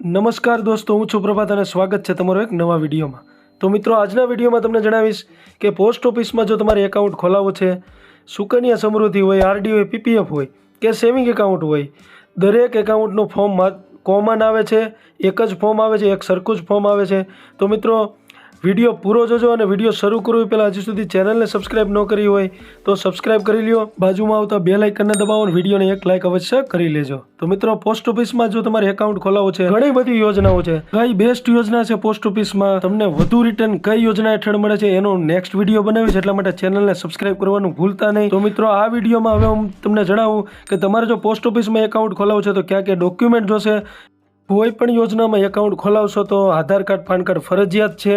નમસ્કાર દોસ્તો, હું છું પ્રભાત અને સ્વાગત છે તમારો એક નવા વિડીયોમાં. તો મિત્રો, આજના વિડીયોમાં તમને જણાવીશ કે પોસ્ટ ઓફિસમાં જો તમારે એકાઉન્ટ ખોલાવવું છે, સુકન્યા સમૃદ્ધિ હોય, આરડી હોય, પીપીએફ હોય કે સેવિંગ એકાઉન્ટ હોય, દરેક એકાઉન્ટનું ફોર્મ કોમન આવે છે, એક જ ફોર્મ આવે છે, એક સરખું જ ફોર્મ આવે છે. તો મિત્રો વીડિયો પૂરો જોજો અને વીડિયો શરૂ કરવું પહેલાં હજી સુધી ચેનલને સબસ્ક્રાઇબ ન કરી હોય તો સબસ્ક્રાઇબ કરી લ્યો. બાજુમાં આવતા બે લાઇકનને દબાવો અને વિડીયોને એક લાઇક અવશ્ય કરી લેજો. તો મિત્રો પોસ્ટ ઓફિસમાં જો તમારે એકાઉન્ટ ખોલાવવું છે, ઘણી બધી યોજનાઓ છે. કઈ બેસ્ટ યોજના છે પોસ્ટ ઓફિસમાં તમને વધુ રિટર્ન કઈ યોજના હેઠળ મળે છે એનો નેક્સ્ટ વીડિયો છે એટલા માટે ચેનલને સબસ્ક્રાઇબ કરવાનું ભૂલતા નહીં. તો મિત્રો, આ વિડીયોમાં હવે હું તમને જણાવું કે તમારે જો પોસ્ટ ઓફિસમાં એકાઉન્ટ ખોલાવવું છે તો ક્યાં ક્યાં ડોક્યુમેન્ટ જોશે? કોઈ પણ યોજનામાં એકાઉન્ટ ખોલાવશો તો આધાર કાર્ડ, પાન કાર્ડ ફરજિયાત છે.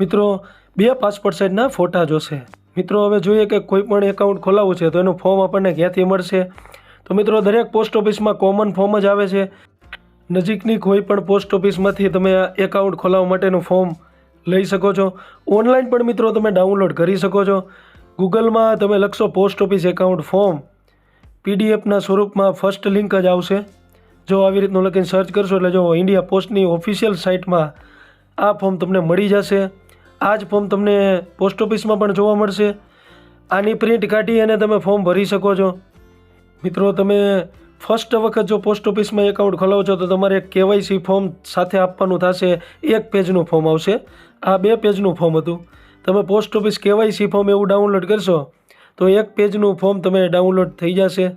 મિત્રો, બે પાસપોર્ટ સાઇઝના ફોટા જોશે. મિત્રો, હવે જોઈએ કે કોઈ પણ એકાઉન્ટ ખોલાવવું છે તો એનું ફોર્મ આપણને ક્યાંથી મળશે? તો મિત્રો, દરેક પોસ્ટ ઓફિસમાં કોમન ફોર્મ જ આવે છે. નજીકની કોઈ પણ પોસ્ટ ઓફિસમાંથી તમે એકાઉન્ટ ખોલાવવા માટેનું ફોર્મ લઈ શકો છો. ઓનલાઈન પણ મિત્રો તમે ડાઉનલોડ કરી શકો છો. ગૂગલમાં તમે લખશો પોસ્ટ ઓફિસ એકાઉન્ટ ફોર્મ પીડીએફના સ્વરૂપમાં ફર્સ્ટ લિંક જ આવશે. જો આવી રીતનું લખીને સર્ચ કરશો એટલે જો ઇન્ડિયા પોસ્ટની ઓફિશિયલ સાઇટમાં આ ફોર્મ તમને મળી જશે. આ જ ફોર્મ તમને પોસ્ટ ઓફિસમાં પણ જોવા મળશે. આની પ્રિન્ટ કાઢી અને તમે ફોર્મ ભરી શકો છો. મિત્રો, તમે ફર્સ્ટ વખત જો પોસ્ટ ઓફિસમાં એકાઉન્ટ ખોલાવો છો, તો તમારે કેવાયસી ફોર્મ સાથે આપવાનું થશે. એક પેજનું ફોર્મ આવશે. આ બે પેજનું ફોર્મ હતું. તમે પોસ્ટ ઓફિસ કેવાયસી ફોર્મ એવું ડાઉનલોડ કરશો, તો એક પેજનું ફોર્મ તમે ડાઉનલોડ થઈ જશે.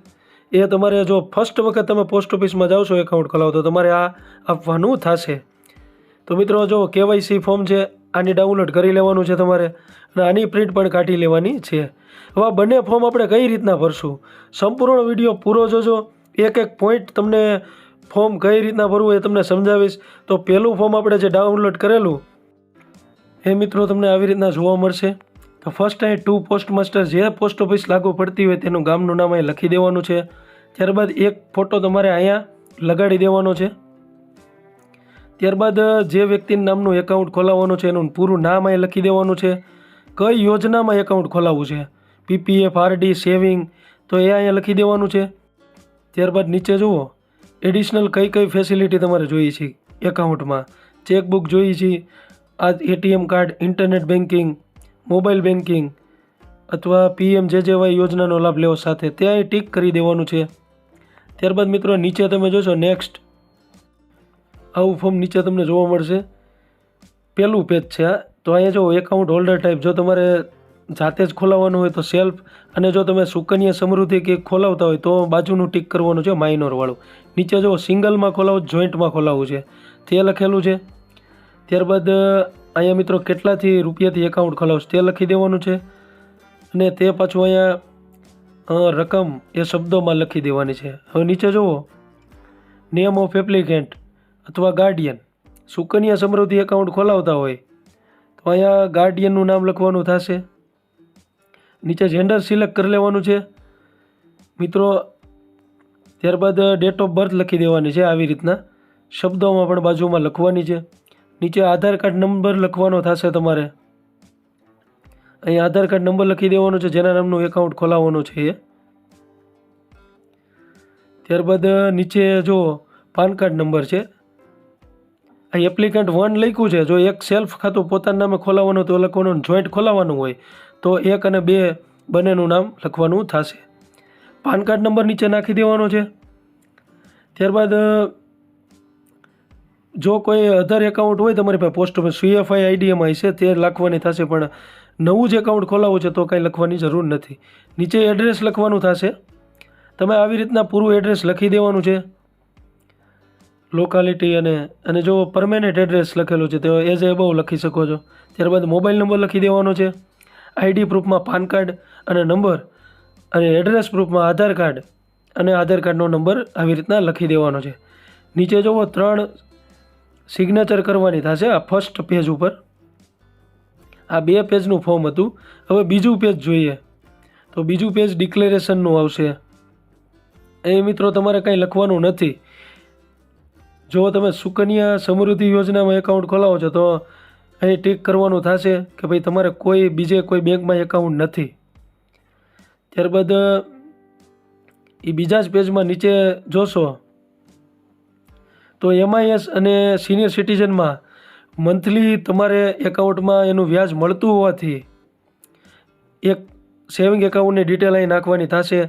એ તમારે જો ફર્સ્ટ વખત તમે પોસ્ટ ઓફિસમાં જાઓ છો એકાઉન્ટ ખોલાવો, તો તમારે આ આપવાનું થશે. તો મિત્રો, જો કેવાયસી ફોર્મ છે આની ડાઉનલોડ કરી લેવાનું છે તમારે અને આની પ્રિન્ટ પણ કાઢી લેવાની છે. હવે આ બંને ફોર્મ આપણે કઈ રીતના ભરશું? સંપૂર્ણ વીડિયો પૂરો જોજો. એક એક પોઈન્ટ તમને ફોર્મ કઈ રીતના ભરવું એ તમને સમજાવીશ. તો પહેલું ફોર્મ આપણે જે ડાઉનલોડ કરેલું, એ મિત્રો તમને આવી રીતના જોવા મળશે. તો ફર્સ્ટ અહીં ટુ પોસ્ટ માસ્ટર જે પોસ્ટ ઓફિસ લાગુ પડતી હોય તેનું ગામનું નામ અહીં લખી દેવાનું છે. ત્યારબાદ એક ફોટો તમારે અહીંયા લગાડી દેવાનો છે. ત્યારબાદ જે વ્યક્તિના નામનું એકાઉન્ટ ખોલાવવાનું છે, એનું પૂરું નામ અહીં લખી દેવાનું છે. કઈ યોજનામાં એકાઉન્ટ ખોલાવવું છે? પીપીએફ આરડી સેવિંગ તો એ અહીંયા લખી દેવાનું છે. ત્યારબાદ નીચે જુઓ. એડિશનલ કઈ કઈ ફેસિલિટી તમારે જોઈએ છે એકાઉન્ટમાં ચેકબુક જોઈએ છે. આ ATM card internet banking mobile banking અથવા પીએમ જે જેવાય યોજનાનો લાભ લેવો સાથે ત્યાં ટીક કરી દેવાનું છે. ત્યારબાદ મિત્રો, નીચે તમે જોશો નેક્સ્ટ આવું ફોર્મ નીચે તમને જોવા મળશે. પહેલું પેજ છે આ. તો અહીંયા જો એકાઉન્ટ હોલ્ડર ટાઈપ જો તમારે જાતે જ ખોલાવવાનું હોય તો સેલ્ફ અને જો તમે સુકન્યા સમૃદ્ધિ કે ખોલાવતા હોય તો બાજુનું ટીક કરવાનું છે માઇનોરવાળું નીચે જો સિંગલમાં ખોલાવું જોઈન્ટમાં ખોલાવવું છે. તે લખેલું છે. ત્યારબાદ અહીંયા મિત્રો કેટલાથી રૂપિયાથી એકાઉન્ટ ખોલાવશે તે લખી દેવાનું છે. અને તે પાછું અહીંયા રકમ એ શબ્દોમાં લખી દેવાની છે. હવે નીચે જુઓ. નિયમ ઓફ એપ્લિકેન્ટ અથવા ગાર્ડિયન. સુકન્યા સમૃદ્ધિ એકાઉન્ટ ખોલાવતા હોય તો અહીંયા ગાર્ડિયનનું નામ લખવાનું થશે. નીચે જેન્ડર સિલેક્ટ કરી લેવાનું છે. મિત્રો, ત્યારબાદ ડેટ ઓફ બર્થ લખી દેવાની છે આવી રીતના. શબ્દોમાં પણ બાજુમાં લખવાની છે. નીચે આધાર કાર્ડ નંબર લખવાનો થશે તમારે. અહીં આધાર કાર્ડ નંબર લખી દેવાનો છે, જેના નામનું એકાઉન્ટ ખોલાવવાનું છે એ. ત્યારબાદ નીચે જો પાન કાર્ડ નંબર છે આ એપ્લિકન્ટ વન લખ્યું છે. જો એક સેલ્ફ ખાતું પોતાના નામે ખોલાવવાનું તો લખવાનું જોઈન્ટ ખોલાવવાનું હોય તો એક અને બે બંનેનું નામ લખવાનું થશે. પાન કાર્ડ નંબર નીચે નાખી દેવાનો છે. ત્યારબાદ જો કોઈ અધર એકાઉન્ટ હોય તમારી પાસે પોસ્ટ ઓફિસ સીએફઆઈ આઈડીએમાં છે તે લખવાની થશે, પણ નવું જ એકાઉન્ટ ખોલાવવું છે તો કાંઈ લખવાની જરૂર નથી. નીચે એડ્રેસ લખવાનું થશે. તમે આવી રીતના પૂરું એડ્રેસ લખી દેવાનું છે. લોકાલિટી અને અને જો પરમેનન્ટ એડ્રેસ લખેલું છે, તો એઝ એ બહુ લખી શકો છો. ત્યારબાદ મોબાઈલ નંબર લખી દેવાનો છે. આઈડી પ્રૂફમાં પાન કાર્ડ અને નંબર અને એડ્રેસ પ્રૂફમાં આધાર કાર્ડ અને આધાર કાર્ડનો નંબર આવી રીતના લખી દેવાનો છે. નીચે જુઓ ત્રણ સિગ્નેચર કરવાની થશે આ ફર્સ્ટ પેજ ઉપર. આ બે પેજનું ફોર્મ હતું. હવે બીજું પેજ જોઈએ. તો બીજું પેજ ડિક્લેરેશનનું આવશે. એ મિત્રો, તમારે કાંઈ લખવાનું નથી. જો તમે સુકન્યા સમૃદ્ધિ યોજનામાં એકાઉન્ટ ખોલાવો છો, તો અહીં ટીક કરવાનું થશે કે ભાઈ તમારે કોઈ બીજે કોઈ બેંકમાં એકાઉન્ટ નથી. ત્યારબાદ એ બીજા જ પેજમાં નીચે જોશો. તો એમઆઈએસ અને સિનિયર સિટીઝનમાં મંથલી તમારે એકાઉન્ટમાં એનું વ્યાજ મળતું હોવાથી એક સેવિંગ એકાઉન્ટની ડિટેલ અહીં નાખવાની થશે.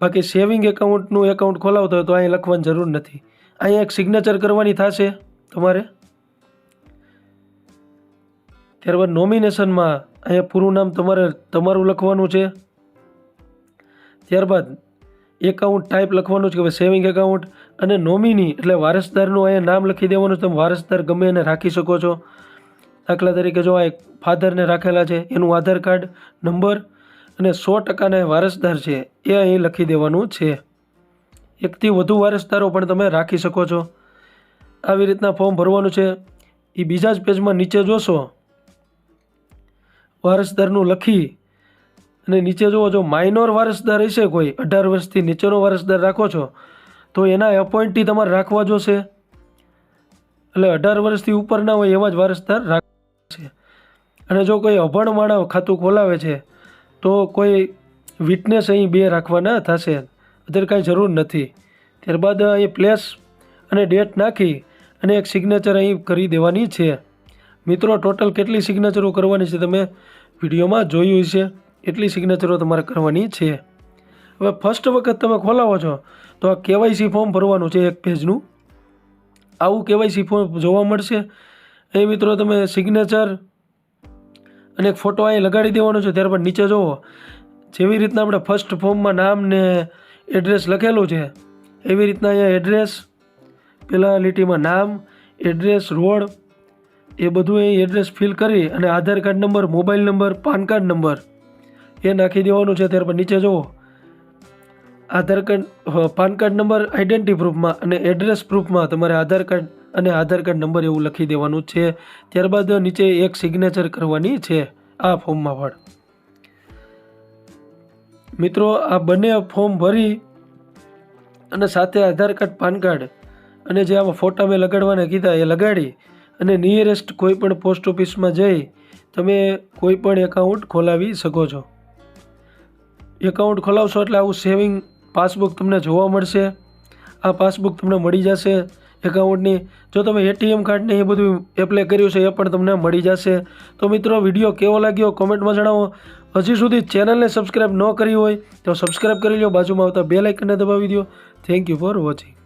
બાકી સેવિંગ એકાઉન્ટનું એકાઉન્ટ ખોલાવતો હોય તો અહીં લખવાની જરૂર નથી. અહીંયા એક સિગ્નેચર કરવાની થશે તમારે. ત્યારબાદ નોમિનેશનમાં અહીંયા પૂરું નામ તમારે, તમારું લખવાનું છે. ત્યારબાદ એકાઉન્ટ ટાઈપ લખવાનું છે કે ભાઈ સેવિંગ એકાઉન્ટ અને નોમિની એટલે વારસદારનું અહીંયા નામ લખી દેવાનું છે. તમે વારસદાર ગમે એને રાખી શકો છો. દાખલા તરીકે જો આ એક ફાધરને રાખેલા છે, એનું આધાર કાર્ડ નંબર અને સો ટકાના વારસદાર છે, એ અહીં લખી દેવાનું છે. એકથી વધુ વારસદારો પણ તમે રાખી શકો છો. આવી રીતના ફોર્મ ભરવાનું છે. એ બીજા જ પેજમાં નીચે જોશો. વારસદારનું લખી અને નીચે જુઓ જો માઇનોર વારસદાર હશે કોઈ, અઢાર વર્ષથી નીચેનો વારસદાર રાખો છો, તો એના એપોઇન્ટી તમારે રાખવા જોશે. એટલે અઢાર વર્ષથી ઉપરના હોય એવા જ વારસદાર રાખશે. અને જો કોઈ અભણ માણસ ખાતું ખોલાવે છે, તો કોઈ વિટનેસ અહીં બે રાખવાના થશે. અત્યારે કાંઈ જરૂર નથી. ત્યારબાદ અહીં પ્લેસ અને ડેટ નાખી અને એક સિગ્નેચર અહીં કરી દેવાની છે. મિત્રો, ટોટલ કેટલી સિગ્નેચરો કરવાની છે તમે વિડીયોમાં જોયું છે એટલી સિગ્નેચરો તમારે કરવાની છે. હવે ફર્સ્ટ વખત તમે ખોલાવો છો, તો આ કેવાયસી ફોર્મ ભરવાનું છે એક પેજનું આવું કેવાયસી ફોર્મ જોવા મળશે. એ મિત્રો, તમે સિગ્નેચર અને એક ફોટો અહીં લગાડી દેવાનો છે. ત્યારબાદ નીચે જુઓ. જેવી રીતના આપણે ફર્સ્ટ ફોર્મમાં નામ ને એડ્રેસ લખેલું છે. એવી રીતના અહીંયા એડ્રેસ પહેલાં લીટીમાં નામ, એડ્રેસ, રોડ, એ બધું અહીં એડ્રેસ ફિલ કરી અને Aadhaar card number, mobile number, PAN card number એ નાખી દેવાનું છે. ત્યારબાદ નીચે જુઓ. Aadhaar card PAN card number identity પ્રૂફમાં અને એડ્રેસ પ્રૂફમાં તમારે આધાર કાર્ડ અને આધાર કાર્ડ નંબર એવું લખી દેવાનું છે. ત્યારબાદ નીચે એક સિગ્નેચર કરવાની છે આ ફોર્મમાં પણ. મિત્રો, આ બંને ફોર્મ ભરી અને સાથે આધાર કાર્ડ, પાન કાર્ડ અને જે આમાં ફોટા મેં લગાડવાને કીધા એ લગાડી અને નિયરેસ્ટ કોઈ પણ પોસ્ટ ઓફિસમાં જઈ તમે કોઈ પણ એકાઉન્ટ ખોલાવી શકો છો. એકાઉન્ટ ખોલાવશો એટલે આવું સેવિંગ પાસબુક તમને જોવા મળશે. આ પાસબુક તમને મળી જશે. એકાઉન્ટની. જો તમે એટીએમ કાર્ડને એ બધું એપ્લાય કર્યું છે, એ પણ તમને મળી જશે. તો મિત્રો, વીડિયો કેવો લાગ્યો કોમેન્ટમાં જણાવો. હજી સુધી ચેનલને સબસ્ક્રાઈબ ન કરી હોય તો સબસ્ક્રાઈબ કરી લો, બાજુમાં આવતા બે લાઇકનને દબાવી દો. Thank you for watching